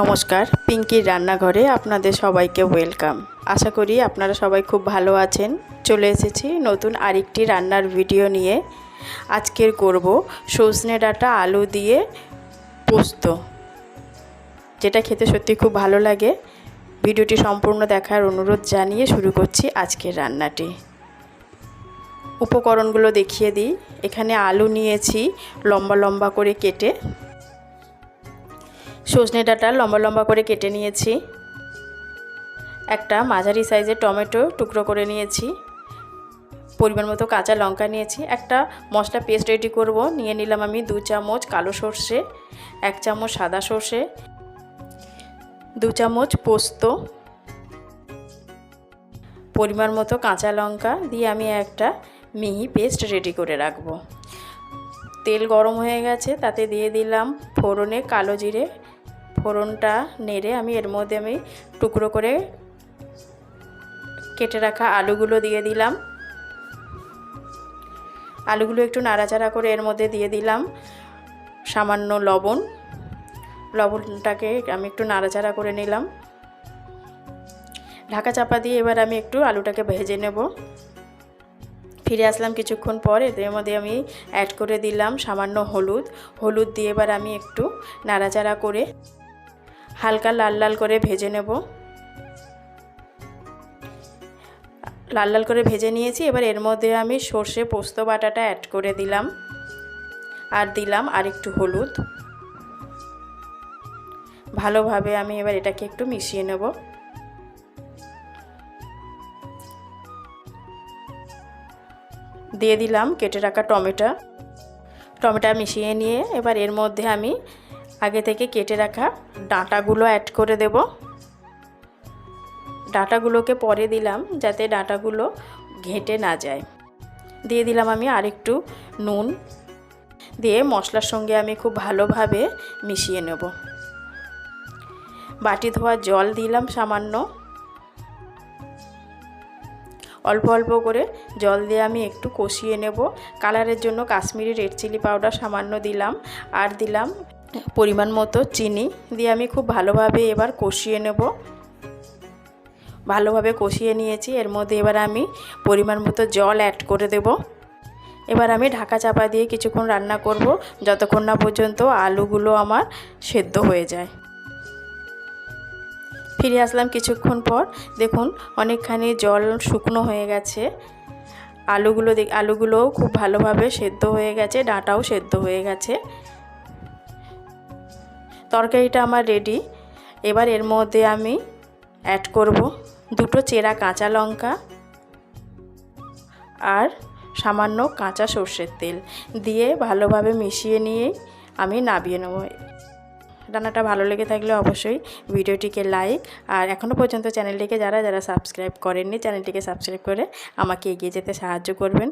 নমস্কার, পিঙ্কির রান্নাঘরে আপনাদের সবাইকে ওয়েলকাম। আশা করি আপনারা সবাই খুব ভালো আছেন। চলে এসেছি নতুন আরেকটি রান্নার ভিডিও নিয়ে। আজকের করব সজনে ডাটা আলু দিয়ে পোস্ত। যেটা খেতে সত্যি খুব ভালো লাগে। ভিডিওটি সম্পূর্ণ দেখার অনুরোধ জানিয়ে শুরু করছি আজকের রান্নাটি। উপকরণগুলো দেখিয়ে দিই। এখানে আলু নিয়েছি লম্বা লম্বা করে কেটে সজনে ডাঁটা লম্বা লম্বা করে কেটে নিয়েছি। একটা মাঝারি সাইজের টমেটো টুকরো করে নিয়েছি। পরিমাণ মতো কাঁচা লঙ্কা নিয়েছি। একটা মশলা পেস্ট রেডি করব। নিয়ে নিলাম আমি দু চামচ কালো সর্ষে, এক চামচ সাদা সর্ষে, দু চামচ পোস্ত, পরিমাণ মতো কাঁচা লঙ্কা দিয়ে আমি একটা মিহি পেস্ট রেডি করে রাখব। তেল গরম হয়ে গেছে, তাতে দিয়ে দিলাম ফোড়নে কালো জিরে ফোড়নটা নেড়ে আমি এর মধ্যে আমি টুকরো করে কেটে রাখা আলুগুলো দিয়ে দিলাম। আলুগুলো একটু নাড়াচাড়া করে এর মধ্যে দিয়ে দিলাম সামান্য লবণ। লবণটাকে আমি একটু নাড়াচাড়া করে নিলাম। ঢাকা চাপা দিয়ে এবার আমি একটু আলুটাকে ভেজে নেব। ফিরে আসলাম কিছুক্ষণ পর, এদের মধ্যে আমি অ্যাড করে দিলাম সামান্য হলুদ। হলুদ দিয়ে এবার আমি একটু নাড়াচাড়া করে হালকা লাল লাল করে ভেজে নেব। লাল লাল করে ভেজে নিয়েছি। এবার এর মধ্যে আমি সর্ষে পোস্ত বাটাটা অ্যাড করে দিলাম। আর দিলাম আর একটু হলুদ। ভালোভাবে আমি এবার এটাকে একটু মিশিয়ে নেব। দিয়ে দিলাম কেটে রাখা টমেটো। টমেটো মিশিয়ে নিয়ে এবার এর মধ্যে আমি আগে থেকে কেটে রাখা ডাঁটাগুলো অ্যাড করে দেব। ডাঁটাগুলোকে পরে দিলাম যাতে ডাঁটাগুলো ঘেঁটে না যায়। দিয়ে দিলাম আমি আরেকটু নুন। দিয়ে মশলার সঙ্গে আমি খুব ভালোভাবে মিশিয়ে নেব। বাটি ধোয়া জল দিলাম সামান্য। অল্প অল্প করে জল দিয়ে আমি একটু কষিয়ে নেব। কালারের জন্য কাশ্মীরি রেড চিলি পাউডার সামান্য দিলাম। আর দিলাম পরিমাণ মতো চিনি দিয়ে আমি খুব ভালোভাবে এবার কষিয়ে নেব। ভালোভাবে কষিয়ে নিয়েছি, এর মধ্যে এবার আমি পরিমাণ মতো জল অ্যাড করে দেব। এবার আমি ঢাকা চাপা দিয়ে কিছুক্ষণ রান্না করব, যতক্ষণ না পর্যন্ত আলুগুলো আমার সেদ্ধ হয়ে যায়। ফিরে আসলাম কিছুক্ষণ পর, দেখুন অনেকখানি জল শুকনো হয়ে গেছে। আলুগুলো দেখ আলুগুলোও খুব ভালোভাবে সেদ্ধ হয়ে গেছে, ডাঁটাও সেদ্ধ হয়ে গেছে। তরকারিটা আমার রেডি এবার এর মধ্যে আমি অ্যাড করব দুটো চেরা কাঁচা লঙ্কা আর সামান্য কাঁচা সর্ষের তেল। দিয়ে ভালোভাবে মিশিয়ে নিয়ে আমি নাবিয়ে নেব। রান্নাটা ভালো লেগে থাকলে অবশ্যই ভিডিওটিকে লাইক আর এখনও পর্যন্ত চ্যানেলটিকে যারা যারা সাবস্ক্রাইব করেননি চ্যানেলটিকে সাবস্ক্রাইব করে আমাকে এগিয়ে যেতে সাহায্য করবেন।